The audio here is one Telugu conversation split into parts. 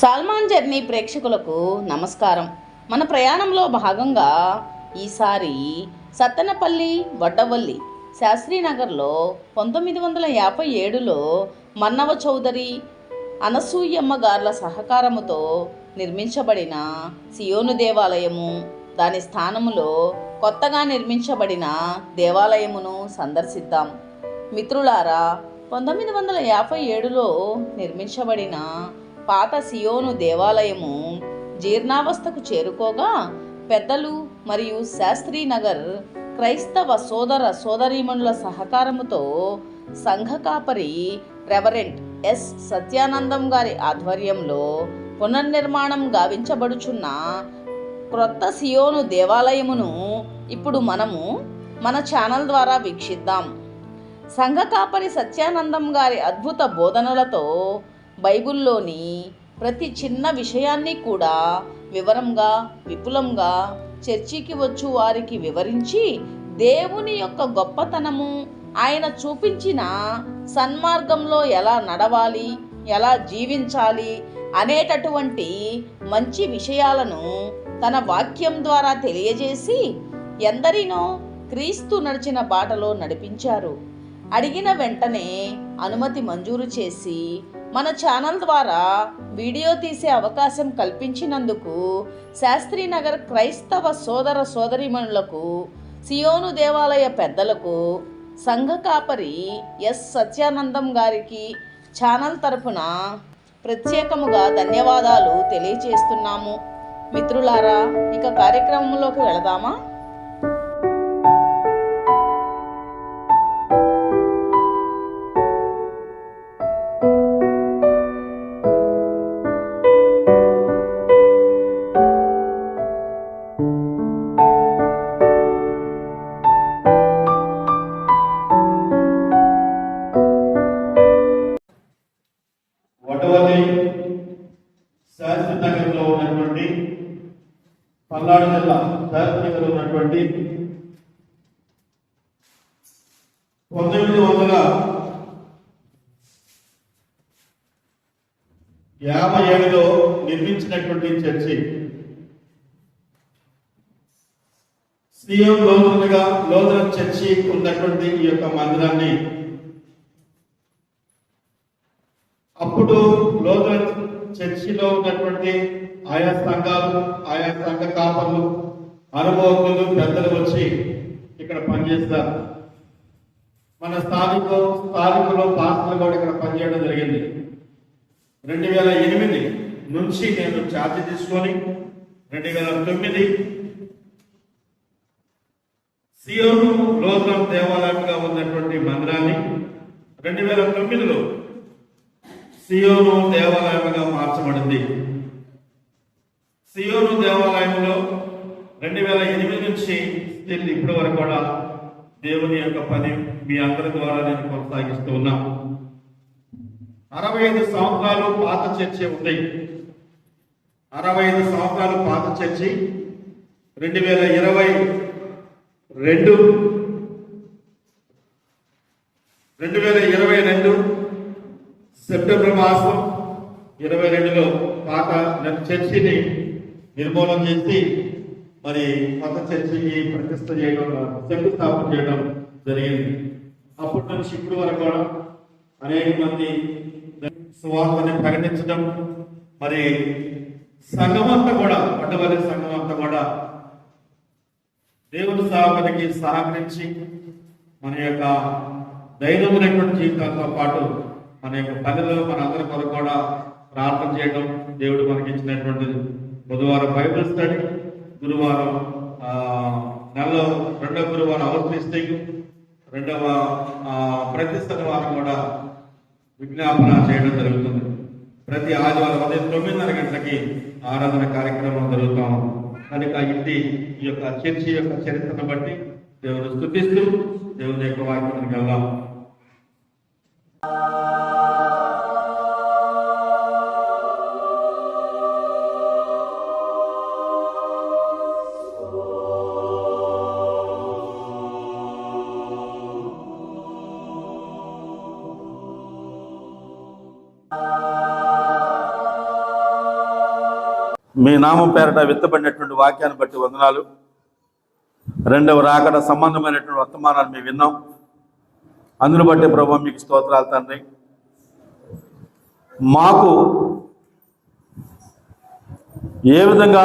సల్మాన్ జర్నీ ప్రేక్షకులకు నమస్కారం. మన ప్రయాణంలో భాగంగా ఈసారి సత్తెనపల్లి వడ్డవల్లి శాస్త్రీనగర్లో పంతొమ్మిది వందల యాభై ఏడులో మన్నవ చౌదరి అనసూయమ్మ గార్ల సహకారముతో నిర్మించబడిన సియోను దేవాలయము. దాని స్థానములో కొత్తగా నిర్మించబడిన దేవాలయమును సందర్శిద్దాం. మిత్రులారా పంతొమ్మిది వందల యాభై ఏడులో నిర్మించబడిన పాత సియోను దేవాలయము జీర్ణావస్థకు చేరుకోగా పెద్దలు మరియు శాస్త్రీనగర్ క్రైస్తవ సోదర సోదరీమణుల సహకారముతో సంఘ కాపరి రెవరెంట్ ఎస్ సత్యానందం గారి ఆధ్వర్యంలో పునర్నిర్మాణం గావించబడుచున్న క్రొత్త సియోను దేవాలయమును ఇప్పుడు మనము మన ఛానల్ ద్వారా వీక్షిద్దాం. సంఘ కాపరి సత్యానందం గారి అద్భుత బోధనలతో బైబిల్లోని ప్రతి చిన్న విషయాన్ని కూడా వివరంగా విపులంగా చర్చికి వచ్చు వారికి వివరించి దేవుని యొక్క గొప్పతనము ఆయన చూపించిన సన్మార్గంలో ఎలా నడవాలి ఎలా జీవించాలి అనేటటువంటి మంచి విషయాలను తన వాక్యం ద్వారా తెలియజేసి ఎందరినో క్రీస్తు నడిచిన బాటలో నడిపించారు. అడిగిన వెంటనే అనుమతి మంజూరు చేసి మన ఛానల్ ద్వారా వీడియో తీసే అవకాశం కల్పించినందుకు శాస్త్రీనగర్ క్రైస్తవ సోదర సోదరిమణులకు సియోను దేవాలయ పెద్దలకు సంఘ కాపరి ఎస్ సత్యానందం గారికి ఛానల్ తరపున ప్రత్యేకముగా ధన్యవాదాలు తెలియజేస్తున్నాము. మిత్రులారా ఇక కార్యక్రమంలోకి వెళదామా? యాభై ఏడులో నిర్మించినటువంటి చర్చి. సీఎం లోతులుగా లోతుల చర్చి ఉన్నటువంటి ఈ యొక్క మందిరాన్ని. అప్పుడు లోతుల చర్చిలో ఉన్నటువంటి ఆయా సంఘాలు ఆయా సంఘ కాపర్లు అనుభవకులు పెద్దలు వచ్చి ఇక్కడ పనిచేస్తారు. మన స్థానికులు స్థానికులు పాస్టర్లు కూడా ఇక్కడ పనిచేయడం జరిగింది. రెండు వేల ఎనిమిది నుంచి నేను ఛార్జ్ తీసుకొని రెండు వేల తొమ్మిది సియోను లోకం దేవాలయంగా ఉన్నటువంటి మందిరాన్ని రెండు వేల తొమ్మిదిలో సియోను దేవాలయంగా మార్చబడింది. సియోను దేవాలయంలో రెండు వేల ఎనిమిది నుంచి ఇప్పటి వరకు కూడా దేవుని యొక్క పని మీ అందరి ద్వారా నేను కొనసాగిస్తూ ఉన్నాను. అరవై ఐదు సంవత్సరాలు పాత చర్చి ఉంది అరవై ఐదు సంవత్సరాలు పాత చర్చి. రెండు వేల ఇరవై రెండు. రెండు వేల ఇరవై రెండు సెప్టెంబర్ మాసం ఇరవై రెండులో పాత చర్చిని నిర్మూలన చేసి మరి కొత్త చర్చిని ప్రతిష్ట చేయడం శంకుస్థాపన చేయడం జరిగింది. అప్పటి నుంచి ఇప్పుడు వరకు కూడా అనేక మంది సువార్తని ప్రకటించడం మరి సంఘం అంతా కూడా పట్టవల్లి సంఘం అంతా కూడా దేవుని సహాపతికి సహకరించి మన యొక్క దైనమైనటువంటి జీవితాలతో పాటు మన యొక్క పనిలో మన అందరి కొరకు కూడా ప్రార్థన చేయడం దేవుడు మనకి ఇచ్చినటువంటి బుధవారం బైబిల్ స్టడీ గురువారం నెలలో రెండవ గురువారం అవర్ రెండవ ప్రతి శనివారం కూడా విజ్ఞాపన చేయడం జరుగుతుంది. ప్రతి ఆదివారం ఉదయం తొమ్మిదిన్నర గంటలకి ఆరాధన కార్యక్రమం జరుగుతాం. కనుక ఇది ఈ యొక్క చర్చి యొక్క చరిత్రను బట్టి దేవుని స్థుతిస్తూ దేవుని యొక్క వాక్యానికి వెళ్దాం మీ నామం పేరట విత్తబడినటువంటి వాక్యాన్ని బట్టి వందనాలు. రెండవ రాకడ సంబంధమైనటువంటి వర్తమానాలు మేము విన్నాం. అందును బట్టి ప్రభు మీకు స్తోత్రాలు తండ్రి. మాకు ఏ విధంగా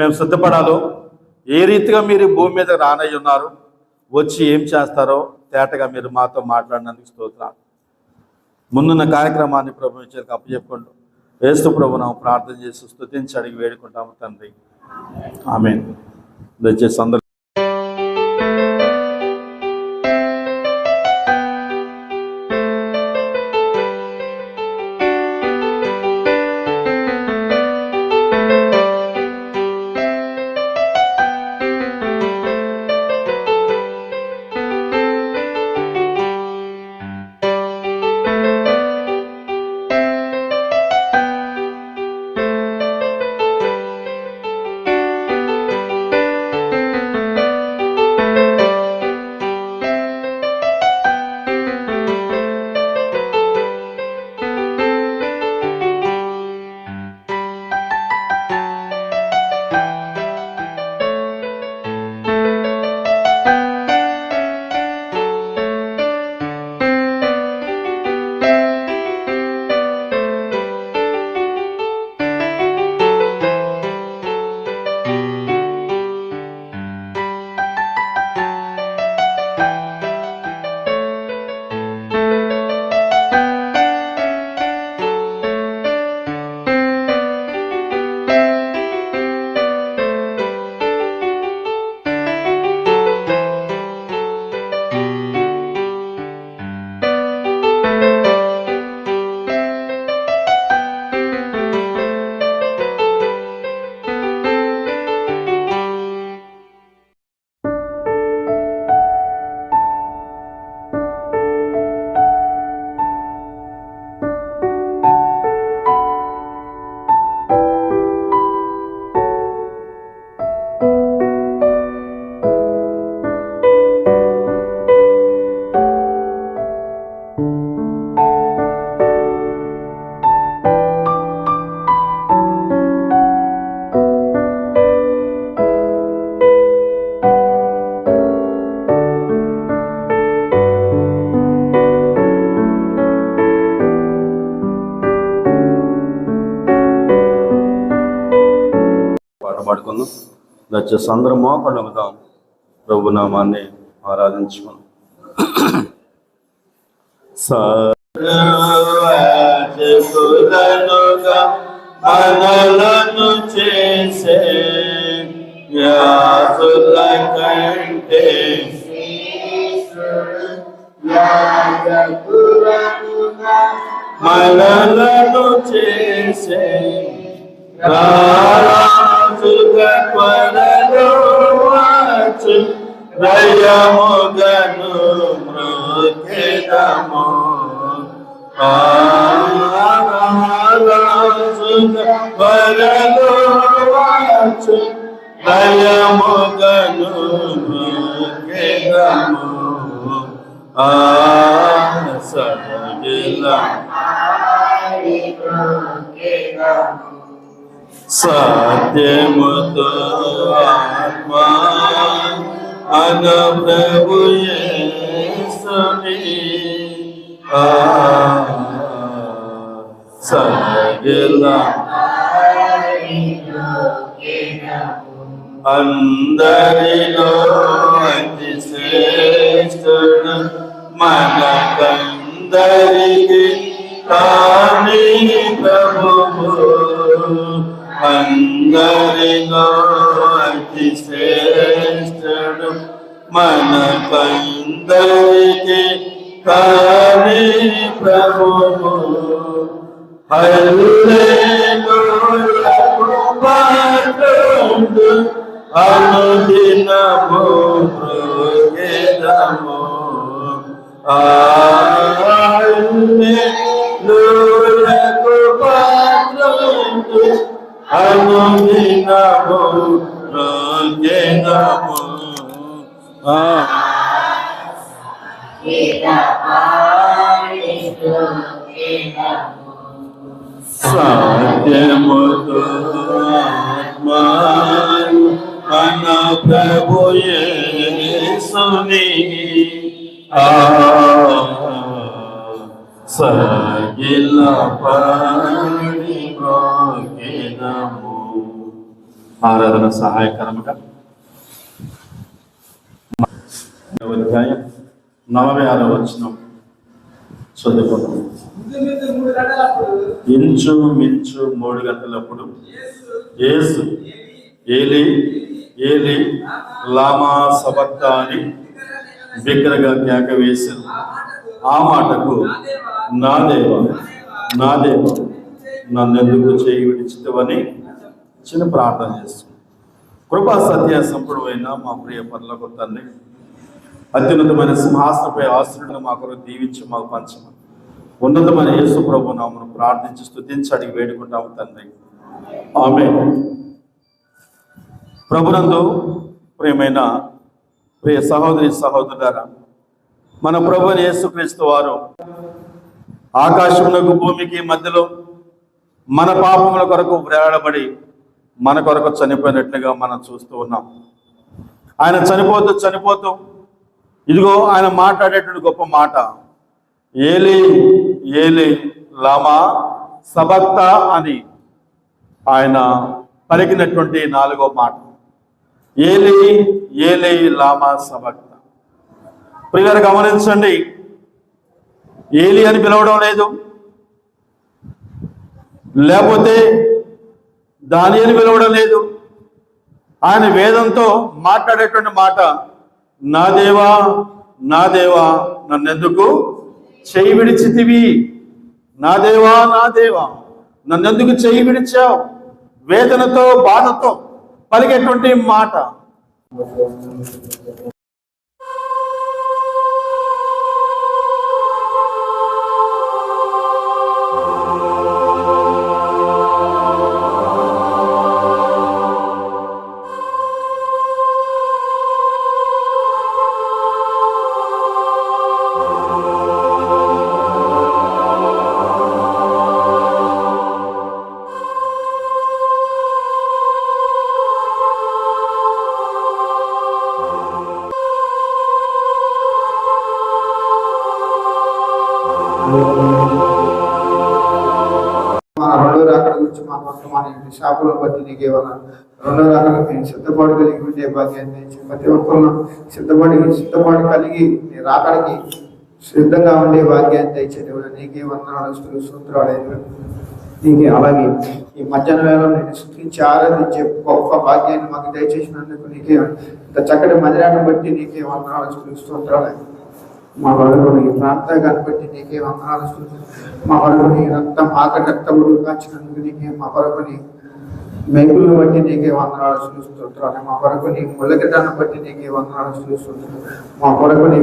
మేము సిద్ధపడాలో ఏ రీతిగా మీరు భూమి మీద రానై ఉన్నారు వచ్చి ఏం చేస్తారో తేటగా మీరు మాతో మాట్లాడినందుకు స్తోత్రాలు. ముందున్న కార్యక్రమాన్ని ప్రభు ఇచ్చేందుకు అప్పచెప్పుకుంటూ వేస్తూ ప్రభునం ప్రార్థన చేసి స్థుతించి అడిగి వేడుకుంటాము తండ్రి. ఆమె దయచేసి అందరూ పాడుకుందాం దయచేసి అందరం మోకాళ్ళు అవుదాం ప్రభు నామాన్ని ఆరాధించుకుందాం. మనలను చేసే వ్యాసుల కంటే మనలను చేసే రాజుగా త్వరలో వచ్చు దయముగను మృగము రాజుగా త్వరలో వచ్చు దయముగను మృగము ఆ సగిలా సత్యముతో ఆత్మా అన ప్రభు యేసుని ఆ సగిలా అందరిలో అతి శ్రేష్ఠుడు మనకందరికి తానే പന്തരിനോട്ടി ശ്രേഷ്ഠനും മന പന്തരിക്ക് കാരി പ്രഭു അനുദിന ഭൂമൃഗമോ ആ আমি নব রোজে নব সাথে মত আত্মান আনা প্রভু শুনি আ সগিলা পান ఆరాధన సహాయకరముగా అధ్యాయం నలభై ఆరో వచ్చిన ఇంచు మించు మూడు గంటలప్పుడు ఏసు ఏలి ఏలి లామా సబక్త అని బిగ్గరగా కేక వేశారు ఆ మాటకు నా దేవ నా దేవ నన్నెందుకు చేయి విడిచితవని చిన్న ప్రార్థన చేస్తున్నాం కృపా సత్య సంపూర్ణమైన మా ప్రియ పనులకు తండ్రి అత్యున్నతమైన సింహాసనపై ఆశ్రుడిని మా కొరకు దీవించి మాకు పంచమని. ఉన్నతమైన యేసు ప్రభు నామను ప్రార్థించి స్థుతించి అడిగి వేడుకుంటాము తండ్రి. ఆమె ప్రభునందు ప్రియమైన ప్రియ సహోదరి సహోదరులారా మన ప్రభు యేసుక్రీస్తు వారు ఆకాశమునకు భూమికి మధ్యలో మన పాపముల కొరకు వేలాడబడి మన కొరకు చనిపోయినట్లుగా మనం చూస్తూ ఉన్నాం. ఆయన చనిపోతూ చనిపోతూ ఇదిగో ఆయన మాట్లాడేటువంటి గొప్ప మాట. ఏలి ఏలి లామా సబక్త అని ఆయన పలికినటువంటి నాలుగో మాట. ఏలి ఏలి లామా సబక్త. ప్రియులు గమనించండి. ఏలి అని పిలవడం లేదు. లేకపోతే దాని అని పిలవడం లేదు. ఆయన వేదంతో మాట్లాడేటువంటి మాట నా దేవా నా దేవా నన్నెందుకు చేయి విడిచితివి? నా దేవా నా దేవా నన్నెందుకు చేయి విడిచావు? వేదనతో బాధతో పలికేటువంటి మాట. షాపులను నీకు ఏమన్నా రెండో రకాల నేను సిద్ధపాటు కలిగి ఉండే భాగ్యాన్ని దయచేయి. ప్రతి ఒక్కరు సిద్ధపాటు సిద్ధపాటు కలిగి నీ రాకడికి సిద్ధంగా ఉండే భాగ్యాన్ని దయచేది నీకే వందనాలు సూత్రాలు స్తోత్రాలు నీకే అలాగే ఈ మధ్యాహ్న వేళ నేను స్థుతించి ఆరాధించే గొప్ప భాగ్యాన్ని మాకు దయచేసినందుకు నీకే ఇంత చక్కటి మదిరాన్ని బట్టి నీకే వందనాలు సూత్రాలు మా వరకు నీ ప్రార్థన బట్టి నీకే వందనాలు మా వరకు నీ రక్తం ఆకలి రక్తములు కాచినందుకు నీకే మా వరకు నీ మేకులను బట్టి నీకే వందనాలు చూస్తుంటారు మా కొరకు నీ ముళ్ళగిటాన్ని బట్టి నీకే వందనాలు చూస్తుంటారు మా కొరకు నీ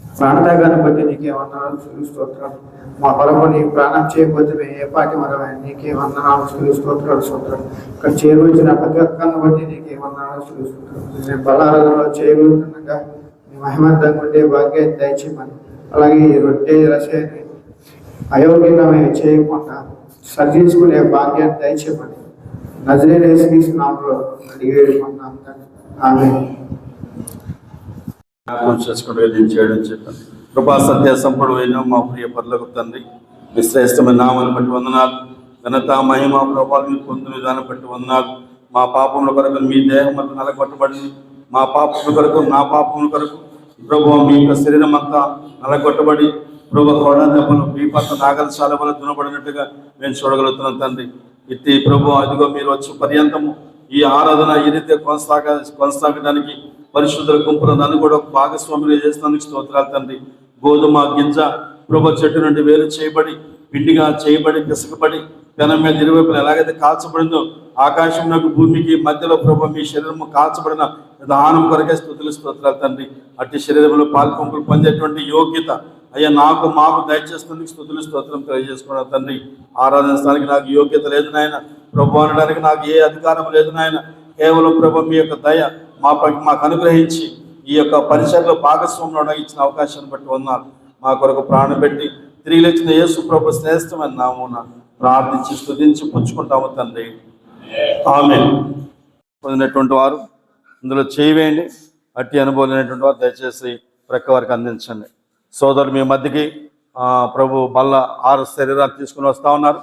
ప్రాణత్యాగాన్ని బట్టి నీకే వందనాలు చూస్తుంటారు మా కొరకు నీ ప్రాణం చేయకపోతే మేము ఏ పాటి వరమే నీకే వందనాలు చూస్తుంటారు చూస్తారు ఇక్కడ చేరువచ్చిన ప్రతి ఒక్కరిని బట్టి నీకే వందనాలు చూస్తుంటారు నేను బలారంలో చేయబోతుండగా నీ మహిమంతంగా ఉండే భాగ్యాన్ని దయచేయమని అలాగే ఈ రొట్టె రసాయని మేము చేయకుండా సర్జించుకునే భాగ్యాన్ని దయచేయమని జ్ఞాపకం నేను చేయడం చెప్పండి కృపా సత్య సంపడమైన మా ప్రియ పర్లకు తండ్రి మీ శ్రేష్టమైన నామాన్ని బట్టి వందనాలు. ఘనత మహిమ ప్రభావం మీరు పొందిన విధానం బట్టి వందనాలు. మా పాపముల కొరకు మీ దేహం అంతా నలగొట్టబడింది మా పాపముల కొరకు నా పాపముల కొరకు ప్రభు మీ యొక్క శరీరం అంతా నలగొట్టబడి ప్రభు కోడా దెబ్బలు మీ పట్ల నాగలశాల వల్ల దునబడినట్టుగా మేము చూడగలుగుతున్నాం తండ్రి. ఇట్టి ప్రభు అదిగో మీరు వచ్చి పర్యంతము ఈ ఆరాధన ఈ రీతి కొనసాగ కొనసాగడానికి పరిశుద్ధుల గుంపులు నన్ను కూడా భాగస్వామ్యం చేస్తానికి చేసినందుకు స్తోత్రాలు తండ్రి. గోధుమ గింజ ప్రభు చెట్టు నుండి వేరు చేయబడి పిండిగా చేయబడి పిసకబడి పెనం మీద ఇరువైపులు ఎలాగైతే కాల్చబడిందో ఆకాశంలోకి భూమికి మధ్యలో ప్రభు మీ శరీరము కాల్చబడిన దానం కొరకే స్థుతులు స్తోత్రాలు తండ్రి. అట్టి శరీరంలో పాల్పంపులు పొందేటువంటి యోగ్యత అయ్యా నాకు మాకు దయచేస్తుంది స్థుతులు స్తోత్రం తెలియజేసుకున్న తండ్రి. ఆరాధించడానికి నాకు యోగ్యత లేదు నాయన. ప్రభు అనడానికి నాకు ఏ అధికారం లేదు నాయన. కేవలం ప్రభు మీ యొక్క దయ మా మాకు అనుగ్రహించి ఈ యొక్క పరిచయలో భాగస్వామ్యంలో ఇచ్చిన అవకాశాన్ని బట్టి ఉన్నారు మా కొరకు ప్రాణం పెట్టి తిరిగి లేచిన యేసు ప్రభు శ్రేష్టమైన నామున ప్రార్థించి స్థుతించి పుచ్చుకుంటాము తండ్రి. ఆమె పొందినటువంటి వారు ఇందులో చేయవేయండి అట్టి అనుభవం లేనటువంటి వారు దయచేసి ప్రక్క వారికి అందించండి. సోదరులు మీ మధ్యకి ప్రభు బల్ల ఆరు శరీరాలు తీసుకుని వస్తా ఉన్నారు.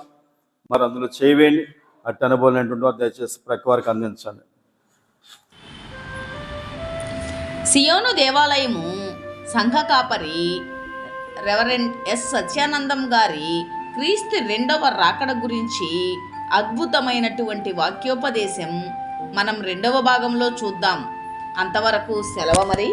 మరి అందులో చేయవేయండి అట్టి అనుభవం దయచేసి ప్రక్క వారికి అందించండి. సియోను దేవాలయము సంఘ కాపరి రెవరెండ్ ఎస్ సత్యానందం గారి క్రీస్తు రెండవ రాకడ గురించి అద్భుతమైనటువంటి వాక్యోపదేశం మనం రెండవ భాగంలో చూద్దాం. అంతవరకు సెలవు మరి.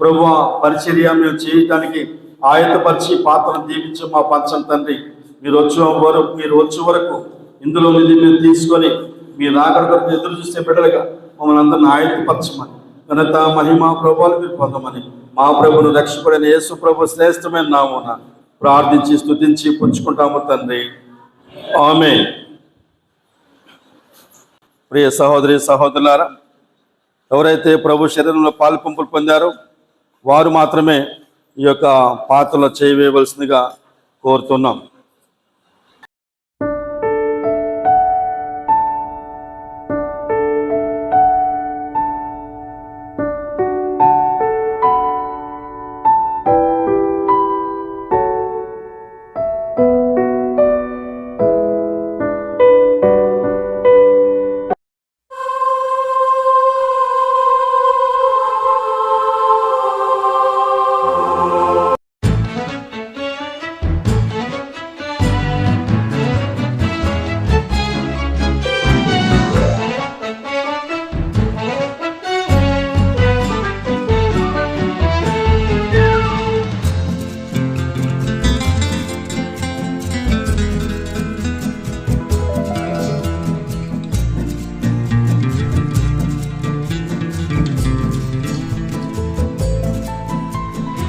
ప్రభు పరిచర్య మేము చేయటానికి ఆయతపరిచి పాత్రను దీవించి మా పంచం తండ్రి. మీరు వచ్చే వరకు మీరు వచ్చే వరకు ఇందులో నుండి మీరు తీసుకొని మీ నాగరికత ఎదురు చూసే బిడ్డలుగా మమ్మల్ని అందరిని ఆయతపరచమని ఘనత మహిమ ప్రభావాలు మీరు పొందమని మా ప్రభును రక్షపడిన యేసు ప్రభు శ్రేష్టమైన నామూన ప్రార్థించి స్తుతించి పుచ్చుకుంటాము తండ్రి. ఆమె ప్రియ సహోదరి సహోదరులారా ఎవరైతే ప్రభు శరీరంలో పాలు పంపులు పొందారో వారు మాత్రమే ఈ యొక్క పాత్రలో చేయవేయవలసిందిగా కోరుతున్నాం.